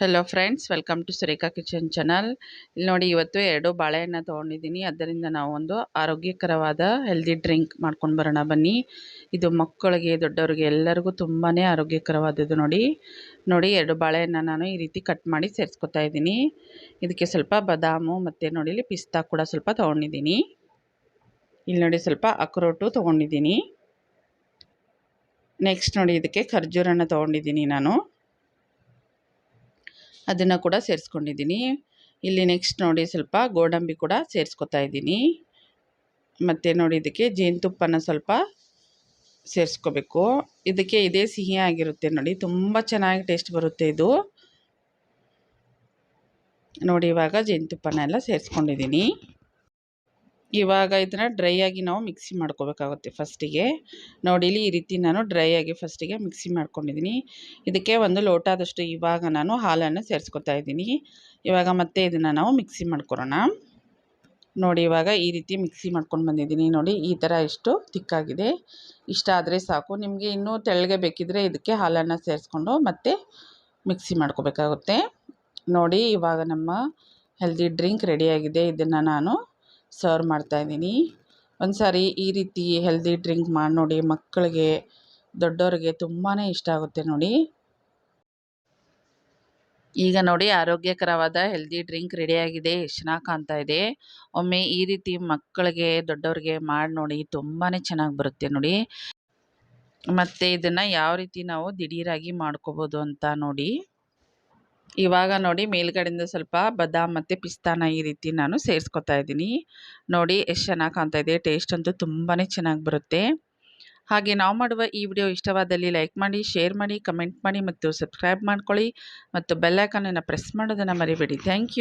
Hello friends welcome to Surekha kitchen channel ಇಲ್ಲಿ ನೋಡಿ ಇವತ್ತು ಎರಡು ಬಾಳೆಹಣ್ಣು ತೊಗೊಂಡಿದ್ದೀನಿ. ಅದರಿಂದ ನಾವು ಒಂದು ಆರೋಗ್ಯಕರವಾದ ಹೆಲ್ದಿ ಡ್ರಿಂಕ್ ಮಾಡ್ಕೊಂಡು ಬರೋಣ ಬನ್ನಿ. ಇದು ಮಕ್ಕಳಿಗೆ, ದೊಡ್ಡವರಿಗೆ ಎಲ್ಲರಿಗೂ ತುಂಬಾ ಆರೋಗ್ಯಕರವಾದದ್ದು ನೋಡಿ. ನೋಡಿ ಎರಡು ಬಾಳೆಹಣ್ಣು ನಾನು ಈ ರೀತಿ ಕಟ್ ಮಾಡಿ ಸೇರಿಸ್ಕೊತಾ ಇದ್ದೀನಿ. ಇದಕ್ಕೆ ಸ್ವಲ್ಪ ಬದಾಮು ಮತ್ತು ನೋಡಿ ಇಲ್ಲಿ ಪಿಸ್ತಾ ಕೂಡ ಸ್ವಲ್ಪ ತೊಗೊಂಡಿದ್ದೀನಿ. ಇಲ್ಲಿ ನೋಡಿ ಸ್ವಲ್ಪ ಅಕ್ರೋಟು ತೊಗೊಂಡಿದ್ದೀನಿ. ನೆಕ್ಸ್ಟ್ ನೋಡಿ ಇದಕ್ಕೆ ಖರ್ಜೂರನ್ನು ತೊಗೊಂಡಿದ್ದೀನಿ ನಾನು. ಅದನ್ನು ಕೂಡ ಸೇರಿಸ್ಕೊಂಡಿದ್ದೀನಿ. ಇಲ್ಲಿ ನೆಕ್ಸ್ಟ್ ನೋಡಿ ಸ್ವಲ್ಪ ಗೋಡಂಬಿ ಕೂಡ ಸೇರಿಸ್ಕೊತಾ ಇದ್ದೀನಿ. ಮತ್ತು ನೋಡಿ ಇದಕ್ಕೆ ಜೇನುತುಪ್ಪನ ಸ್ವಲ್ಪ ಸೇರಿಸ್ಕೋಬೇಕು. ಇದಕ್ಕೆ ಇದೇ ಸಿಹಿ ಆಗಿರುತ್ತೆ ನೋಡಿ, ತುಂಬ ಚೆನ್ನಾಗಿ ಟೇಸ್ಟ್ ಬರುತ್ತೆ ಇದು. ನೋಡಿ ಇವಾಗ ಜೇನುತುಪ್ಪನ ಎಲ್ಲ ಸೇರಿಸ್ಕೊಂಡಿದ್ದೀನಿ. ಇವಾಗ ಇದನ್ನು ಡ್ರೈ ಆಗಿ ನಾವು ಮಿಕ್ಸಿ ಮಾಡ್ಕೋಬೇಕಾಗುತ್ತೆ ಫಸ್ಟಿಗೆ ನೋಡಿ, ಇಲ್ಲಿ ಈ ರೀತಿ ನಾನು ಡ್ರೈ ಆಗಿ ಫಸ್ಟಿಗೆ ಮಿಕ್ಸಿ ಮಾಡ್ಕೊಂಡಿದ್ದೀನಿ. ಇದಕ್ಕೆ ಒಂದು ಲೋಟದಷ್ಟು ಇವಾಗ ನಾನು ಹಾಲನ್ನು ಸೇರಿಸ್ಕೊತಾ ಇದ್ದೀನಿ. ಇವಾಗ ಮತ್ತೆ ಇದನ್ನು ನಾವು ಮಿಕ್ಸಿ ಮಾಡ್ಕೊಳ್ಳೋಣ ನೋಡಿ, ಇವಾಗ ಈ ರೀತಿ ಮಿಕ್ಸಿ ಮಾಡ್ಕೊಂಡು ಬಂದಿದ್ದೀನಿ. ನೋಡಿ, ಈ ಥರ ಇಷ್ಟು ತಿಕ್ಕಾಗಿದೆ. ಇಷ್ಟ ಆದರೆ ಸಾಕು. ನಿಮಗೆ ಇನ್ನೂ ತೆಳ್ಳಗೆ ಬೇಕಿದ್ರೆ ಇದಕ್ಕೆ ಹಾಲನ್ನು ಸೇರಿಸ್ಕೊಂಡು ಮತ್ತೆ ಮಿಕ್ಸಿ ಮಾಡ್ಕೋಬೇಕಾಗುತ್ತೆ. ನೋಡಿ, ಇವಾಗ ನಮ್ಮ ಹೆಲ್ದಿ ಡ್ರಿಂಕ್ ರೆಡಿಯಾಗಿದೆ ಇದನ್ನು ನಾನು ಸರ್ವ್ ಮಾಡ್ತಾಯಿದ್ದೀನಿ ಒಂದು ಸಾರಿ ಈ ರೀತಿ ಹೆಲ್ದಿ ಡ್ರಿಂಕ್ ಮಾಡಿ ನೋಡಿ ಮಕ್ಕಳಿಗೆ ದೊಡ್ಡವ್ರಿಗೆ ತುಂಬಾ ಇಷ್ಟ ಆಗುತ್ತೆ ನೋಡಿ. ಈಗ ನೋಡಿ ಆರೋಗ್ಯಕರವಾದ ಹೆಲ್ದಿ ಡ್ರಿಂಕ್ ರೆಡಿಯಾಗಿದೆ ಎಷ್ಟು ಚೆನ್ನಾಗಿ ಕಾಣ್ತಾ ಇದೆ. ಒಮ್ಮೆ ಈ ರೀತಿ ಮಕ್ಕಳಿಗೆ ದೊಡ್ಡವ್ರಿಗೆ ಮಾಡಿ ನೋಡಿ ತುಂಬಾ ಚೆನ್ನಾಗಿ ಬರುತ್ತೆ ನೋಡಿ. ಮತ್ತು ಇದನ್ನು ಯಾವ ರೀತಿ ನಾವು ದಿಢೀರಾಗಿ ಮಾಡ್ಕೋಬೋದು ಅಂತ ನೋಡಿ. ಇವಾಗ ನೋಡಿ ಮೇಲ್ಗಡೆಯಿಂದ ಸ್ವಲ್ಪ ಬದಾಮ್ ಮತ್ತು ಪಿಸ್ತಾನ ಈ ರೀತಿ ನಾನು ಸೇರಿಸ್ಕೊತಾ ಇದ್ದೀನಿ. ನೋಡಿ ಎಷ್ಟು ಚೆನ್ನಾಗಿ ಕಾಣ್ತಾ ಇದೆ ಟೇಸ್ಟ್ ಅಂತೂ ತುಂಬಾ ಚೆನ್ನಾಗಿ ಬರುತ್ತೆ. ಹಾಗೆ ನಾವು ಮಾಡುವ ಈ ವಿಡಿಯೋ ಇಷ್ಟವಾದಲ್ಲಿ ಲೈಕ್ ಮಾಡಿ ಶೇರ್ ಮಾಡಿ ಕಮೆಂಟ್ ಮಾಡಿ ಮತ್ತು ಸಬ್ಸ್ಕ್ರೈಬ್ ಮಾಡ್ಕೊಳ್ಳಿ ಮತ್ತು ಬೆಲ್ಲೈಕನನ್ನು ಪ್ರೆಸ್ ಮಾಡೋದನ್ನು ಮರಿಬೇಡಿ. Thank you